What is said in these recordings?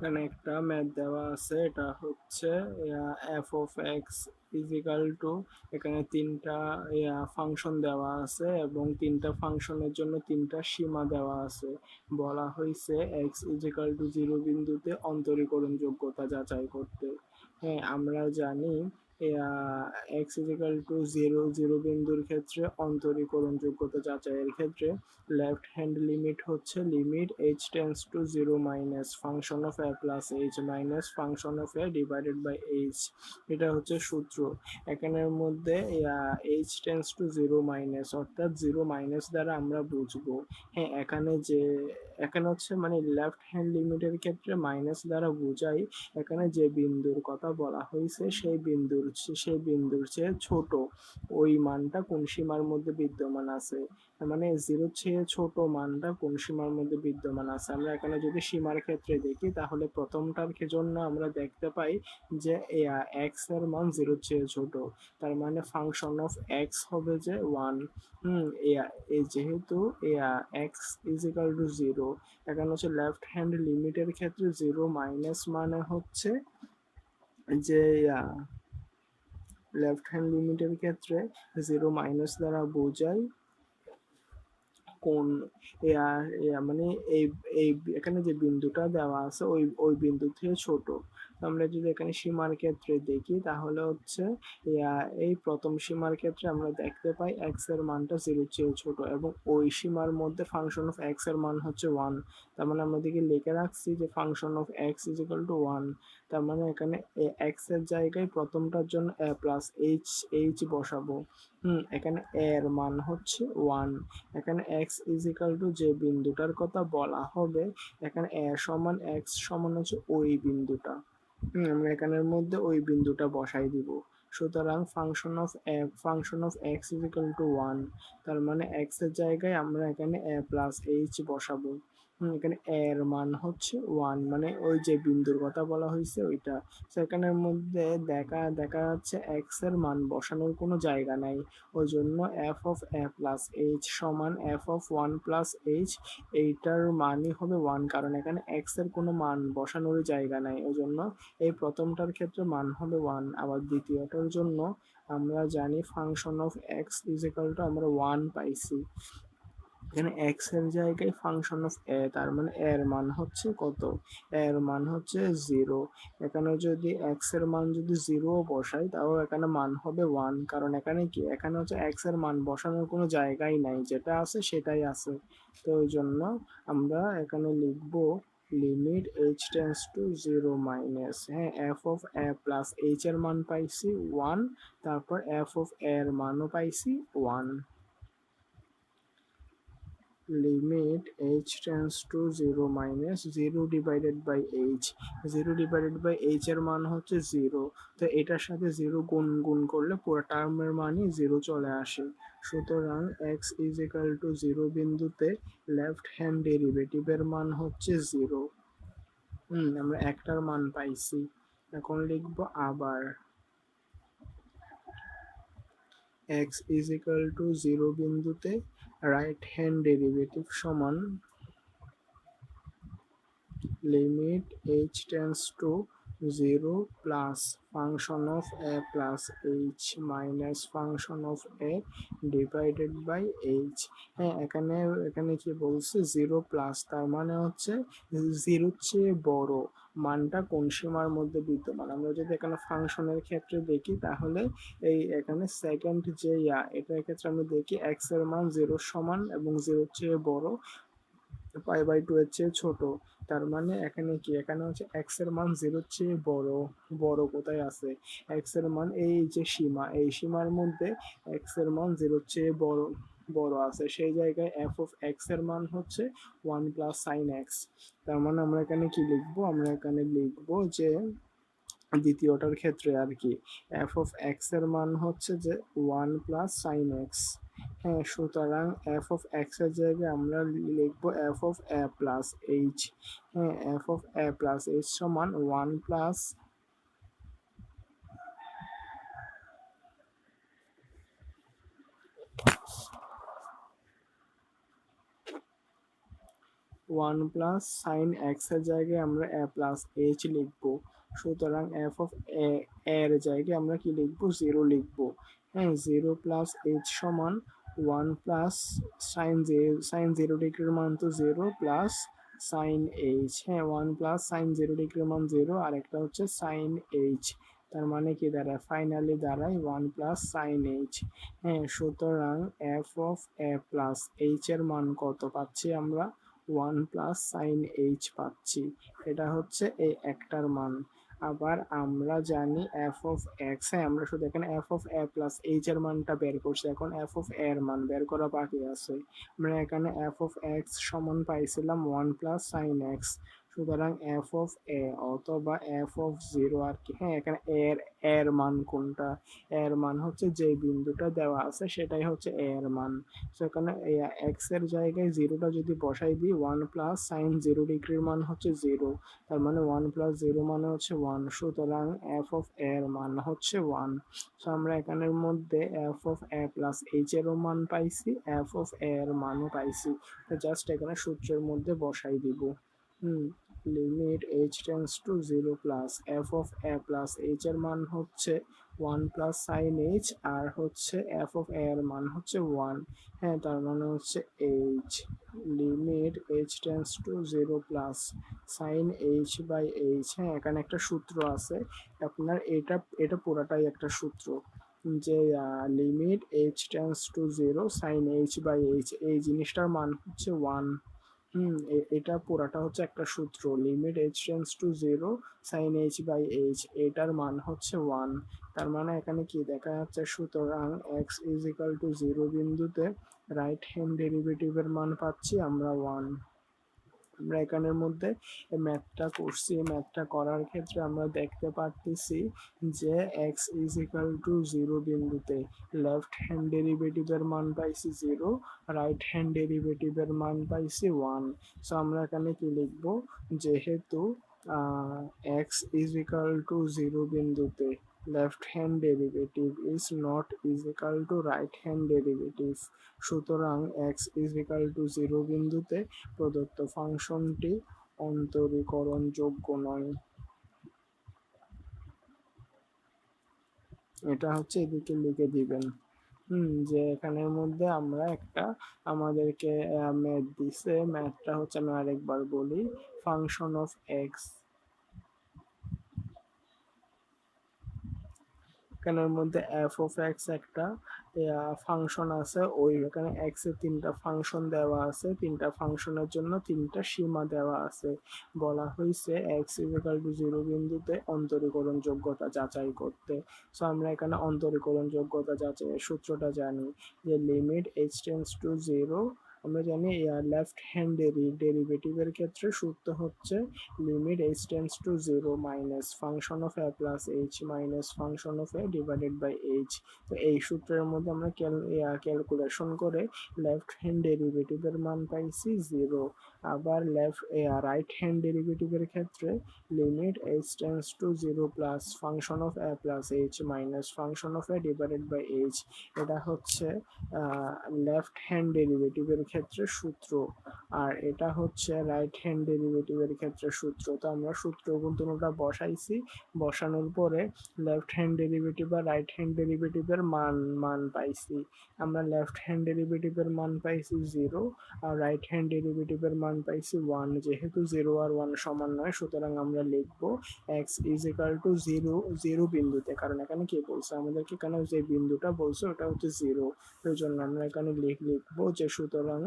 এখানে একটা ম্যাথ দেওয়া আছে। এটা হচ্ছে F of X is equal to এখানে তিনটা ফাংশন দেওয়া আছে এবং তিনটা ফাংশনের জন্য তিনটা সীমা দেওয়া আছে। বলা হয়েছে এক্স ইজিক্যাল টু জিরো বিন্দুতে অন্তরীকরণ যোগ্যতা যাচাই করতে। হ্যাঁ আমরা জানি X is equal to zero zero বিন্দুর ক্ষেত্রে অন্তরীকরণ যোগ্যতা যাচাইয়ের ক্ষেত্রে লেফট হ্যান্ড লিমিট হচ্ছে limit H tends to zero minus function of A plus H minus function of A divided by H এটা হচ্ছে সূত্র। এখানের মধ্যে H tends to zero minus অর্থাৎ জিরো মাইনাস দ্বারা আমরা বুঝব। হ্যাঁ এখানে যে, এখানে হচ্ছে মানে লেফট হ্যান্ড লিমিটের ক্ষেত্রে মাইনাস দ্বারা বোঝাই, এখানে যে বিন্দুর কথা বলা হয়েছে সেই বিন্দুর সেই বিন্দুর চেয়ে ছোট। ওই মানটা কোন সীমার মধ্যে বিদ্যমান আছে? মানে জিরোর চেয়ে ছোট মানটা কোন সীমার মধ্যে বিদ্যমান আছে? আমরা এখানে যদি সীমার ক্ষেত্রে দেখি, তাহলে প্রথমটার জন্য আমরা দেখতে পাই যে এক্সের মান জিরোর চেয়ে ছোট। তার মানে ফাংশন অফ এক্স হবে যে ওয়ান হুম এই যেহেতু X is equal to zero এখানে হচ্ছে লেফট হ্যান্ড লিমিটের ক্ষেত্রে জিরো মাইনাস মানে হচ্ছে যে লেফট হ্যান্ড লিমিটের ক্ষেত্রে জিরো মাইনাস দ্বারা বোঝায় কোন মানে এই এই, এখানে যে বিন্দুটা দেওয়া আছে, ওই ওই বিন্দু থেকে ছোট। আমরা যদি এখানে সীমার ক্ষেত্রে দেখি, তাহলে হচ্ছে এই প্রথম সীমার ক্ষেত্রে আমরা দেখতে পাই এক্সের মানটা জিরো চেয়ে ছোট এবং ওই সীমার মধ্যে ফাংশন অফ এক্সের মান হচ্ছে ওয়ান তার মানে আমরা দিকে লিখে রাখছি যে function of X is equal to one তার মানে এখানে এক্সের জায়গায় প্রথমটার জন্য এ প্লাস এইচ এইচ বসাবো। হুম, এখানে এর মান হচ্ছে ওয়ান এখানে এক্স ইজ ইকাল টু যে বিন্দুটার কথা বলা হবে, এখানে এ সমান এক্স সমান হচ্ছে ওই বিন্দুটা। আমরা এখানের মধ্যে ওই বিন্দুটা বসাই দিব। সুতরাং function of function of X is to one তার মানে এক্সের জায়গায় আমরা এখানে এ প্লাস এইচ বসাবো। এখানে এর মান হচ্ছে ওয়ান মানে ওই যে বিন্দুর কথা বলা হয়েছে ওইটা। সেখানের মধ্যে দেখা দেখা যাচ্ছে এক্সের মান বসানোর কোনো জায়গা নাই। ওই জন্য F of A plus H সমান F of one plus H এইটার মানই হবে ওয়ান কারণ এখানে এক্সের কোনো মান বসানোর জায়গা নাই। ওই জন্য এই প্রথমটার ক্ষেত্রে মান হবে ওয়ান আবার দ্বিতীয়টার জন্য আমরা জানি ফাংশন অফ এক্স টু আমরা ওয়ান পাইছি। এখানে এক্সের জায়গায় ফাংশন অফ এ তার মানে এর মান হচ্ছে কত? এর মান হচ্ছে জিরো এখানে যদি এক্সের মান যদি জিরো বসাই, তাও এখানে মান হবে ওয়ান কারণ এখানে কি? এখানে হচ্ছে এক্সের মান বসানোর কোনো জায়গাই নাই। যেটা আছে সেটাই আছে। তো ওই জন্য আমরা এখানে লিখব limit H tends to zero minus হ্যাঁ F of A plus H এর মান পাইছি ওয়ান তারপর এফ অফ এর মানও পাইছি one limit h tends to 0 minus 0 divided by h. 0 divided by h এর মান হচ্ছে 0 তো এটার সাথে 0 গুণ গুণ করলে পুরো টার্মের মানই 0 চলে আসে। সুতরাং x is equal to 0 বিন্দুতে লেফট হ্যান্ড ডেরিভেটিভের মান হচ্ছে 0 হুম, আমরা একটার মান পাইছি। এখন লিখব আবার। x is equal to 0 বিন্দুতে রাইট হ্যান্ড ডেরিভেটিভ সমান limit H tends to zero plus function of A plus H minus function of A divided by H হ্যাঁ এখানে এখানে কি বলছে? জিরো প্লাস তার মানে হচ্ছে জিরোর চেয়ে বড়। মানটা কোন সীমার মধ্যে বিদ্যমান? আমরা যদি এখানে ফাংশনের ক্ষেত্রে দেখি, তাহলে এই এখানে সেকেন্ড যে ইয়া এটার ক্ষেত্রে আমরা দেখি এক্সের মান জিরো সমান এবং জিরোর চেয়ে বড়। পাই বাই টু এর চেয়ে ছোট। তার মানে এখানে কি? এখানে হচ্ছে এক্সের মান জিরোর চেয়ে বড়। বড় কোথায় আছে? এক্সের মান এই যে সীমা। এই সীমার মধ্যে এক্সের মান জিরোর চেয়ে বড় বড় আছে। সেই জায়গায় এফ অফ এক্সের মান হচ্ছে ওয়ান প্লাস সাইন এক্স তার মানে আমরা এখানে কি লিখব? আমরা এখানে লিখব যে দ্বিতীয়টার ক্ষেত্রে আর কি। এফ অফ এক্সের মান হচ্ছে যে ওয়ান প্লাস সাইন এক্স হ্যাঁ সুতরাং এফ অফ এক্সের জায়গায় আমরা লিখব F of A plus H হ্যাঁ F of A plus H সমান one plus one plus sine এক্সের জায়গায় আমরা এ প্লাস এইচ লিখব। সুতরাং এফ অফ এ এর জায়গায় আমরা কি লিখব? জিরো লিখব। হ্যাঁ জিরো প্লাস এইচ সমান one plus sine zero sine zero ডিগ্রির মান তো জিরো প্লাস সাইন এইচ হ্যাঁ ওয়ান প্লাস সাইন জিরো ডিগ্রির মান জিরো আর একটা হচ্ছে সাইন এইচ তার মানে কি দাঁড়ায় ফাইনালি দাঁড়ায় ওয়ান প্লাস সাইন এইচ হ্যাঁ সুতরাং F of A plus H এর মান কত পাচ্ছি আমরা? ওয়ান প্লাস সাইন এইচ পাচ্ছি। এটা হচ্ছে এই একটার মান। আবার আমরা জানি এফ অফ এক্স হ্যাঁ আমরা শুধু এখানে F of A plus H এর মানটা বের করছি। এখন এফ অফ এর মান বের করা বাকি আছে। আমরা এখানে এফ অফ এক্স সমান পাইছিলাম ওয়ান প্লাস সাইন এক্স সুতরাং এফ অফ এ অথবা এফ অফ জিরো আর কি। হ্যাঁ এখানে এর এর মান কোনটা? এর মান হচ্ছে যে বিন্দুটা দেওয়া আছে, সেটাই হচ্ছে এর মান। সেখানে এক্সের জায়গায় জিরোটা যদি বসাই দিই ওয়ান প্লাস সাইন জিরো ডিগ্রির মান হচ্ছে জিরো তার মানে ওয়ান প্লাস জিরো মানে হচ্ছে ওয়ান সুতরাং এফ অফ এর মান হচ্ছে ওয়ান সো আমরা এখানের মধ্যে F of A plus H এরও মান পাইছি এফ অফ এর মানও পাইছি। জাস্ট এখানে সূত্রের মধ্যে বসাই দিব। Limit H tends to zero plus F of A plus H এর মান হচ্ছে ওয়ান প্লাস সাইন এইচ আর হচ্ছে এফ অফ এ এর মান হচ্ছে ওয়ান হ্যাঁ তার মানে হচ্ছে H limit H tends to zero plus sine H by H হ্যাঁ এখানে একটা সূত্র আছে। আপনার এটা এটা পুরাটাই একটা সূত্র যে limit H tends to zero sine H by H এই জিনিসটার মান হচ্ছে ওয়ান হুম এটা পুরাটা হচ্ছে একটা সূত্র। Limit H tends to zero sine H by H এটার মান হচ্ছে ওয়ান তার মানে এখানে কি দেখা যাচ্ছে? সুতরাং X is equal to zero বিন্দুতে রাইট হ্যান্ড ডেরিভেটিভের মান পাচ্ছি আমরা ওয়ান আমরা এখানের মধ্যে ম্যাথটা করছি। ম্যাথটা করার ক্ষেত্রে আমরা দেখতে পারতেছি যে X is equal to zero বিন্দুতে লেফট হ্যান্ড ডেরিভেটিভের মান পাইছি জিরো রাইট হ্যান্ড ডেরিভেটিভের মান পাইছি ওয়ান সো আমরা এখানে কি লিখব? যেহেতু X is equal to zero বিন্দুতে left hand derivative is not is equal to right hand derivative. সুতরাং x is equal to 0 বিন্দুতে প্রদত্ত ফাংশনটি অন্তরীকরণযোগ্য নয়। এটা হচ্ছে এদিকে লিখে দিবেন। হুম, যে এখানের মধ্যে আমরা একটা আমাদেরকে ম্যাথ দিছে। ম্যাথটা হচ্ছে আমি আরেকবার বলি। ফাংশন অফ এক্স এখানের মধ্যে এফ অফ এক্স একটা ফাংশন আছে, ওই এখানে এক্সের তিনটা ফাংশন দেওয়া আছে, তিনটা ফাংশনের জন্য তিনটা সীমা দেওয়া আছে। বলা হয়েছে এক্স ইজিক্যাল টু জিরো বিন্দুতে অন্তরীকরণ যোগ্যতা যাচাই করতে। সো আমরা এখানে অন্তরীকরণ যোগ্যতা যাচাই সূত্রটা জানি যে limit H tends to zero আমরা জানি লেফট হ্যান্ড ডেরিভেটিভের ক্ষেত্রে সূত্র হচ্ছে limit H tends to zero minus function of A plus H minus function of A divided by H তো এই সূত্রের মধ্যে আমরা ক্যালকুলেশন করে লেফট হ্যান্ড ডেরিভেটিভের মান পাইছি জিরো আবার লেফট রাইট হ্যান্ড ডেরিভেটিভের ক্ষেত্রে limit H tends to zero plus function of A plus H minus function of A divided by H এটা হচ্ছে লেফট হ্যান্ড ডেরিভেটিভের ক্ষেত্রে সূত্র। আর এটা হচ্ছে রাইট হ্যান্ড ডেরিভেটিভের ক্ষেত্রে সূত্র। তো আমরা সূত্র দুটোটা বসাইছি। বসানোর পরে লেফট হ্যান্ড ডেরিভেটিভ আর রাইট হ্যান্ড ডেরিভেটিভের মান মান পাইছি। আমরা লেফট হ্যান্ড ডেরিভেটিভের মান পাইছি জিরো আর রাইট হ্যান্ড ডেরিভেটিভের মান পাইছি ওয়ান যেহেতু জিরো আর ওয়ান সমান নয়, সুতরাং আমরা লিখব x is equal to zero zero বিন্দুতে। কারণ এখানে কি বলছে? আমাদেরকে এখানে যে বিন্দুটা বলছে, ওটা হচ্ছে জিরো ওই জন্য আমরা এখানে লিখ, লিখব যে সুতরাং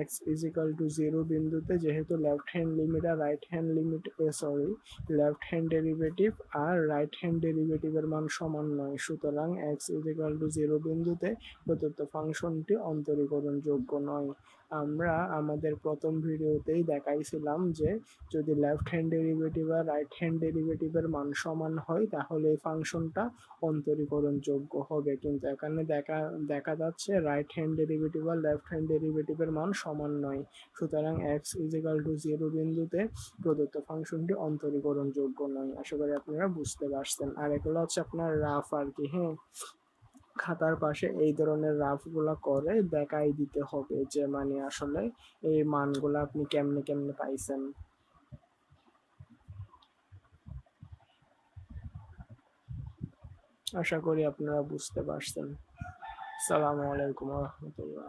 x is equal to zero বিন্দুতে যেহেতু লেফট হ্যান্ড লিমিট আর right hand limit sorry left hand derivative আর রাইট হ্যান্ড ডেরিভেটিভের মান সমান নয়। সুতরাং x is equal to zero বিন্দুতে প্রদত্ত ফাংশনটি অন্তরীকরণযোগ্য নয়। আমরা আমাদের প্রথম ভিডিওতেই দেখাইছিলাম যে যদি লেফট হ্যান্ড ডেরিভেটিভ আর রাইট হ্যান্ড ডেরিভেটিভের মান সমান হয়, তাহলে এই ফাংশনটা অন্তরীকরণযোগ্য হবে। কিন্তু এখানে দেখা দেখা যাচ্ছে রাইট হ্যান্ড ডেরিভেটিভ আর লেফট হ্যান্ড ডেরিভেটিভের মান সমান নয়। সুতরাং এক্স ইজিক্যাল টু জিরো বিন্দুতে প্রদত্ত ফাংশনটি অন্তরীকরণযোগ্য নয়। আশা করি আপনারা বুঝতে পারছেন। আর এগুলো হচ্ছে আপনার রাফ আর কি হ্যাঁ? খাতার পাশে এই ধরনের রাফগুলা করে দেখাই দিতে হবে যে মানে আসলে এই মানগুলো আপনি কেমনে কেমনে পাইছেন। আশা করি আপনারা বুঝতে পারছেন। সালামু আলাইকুম রহমতুল্লাহ।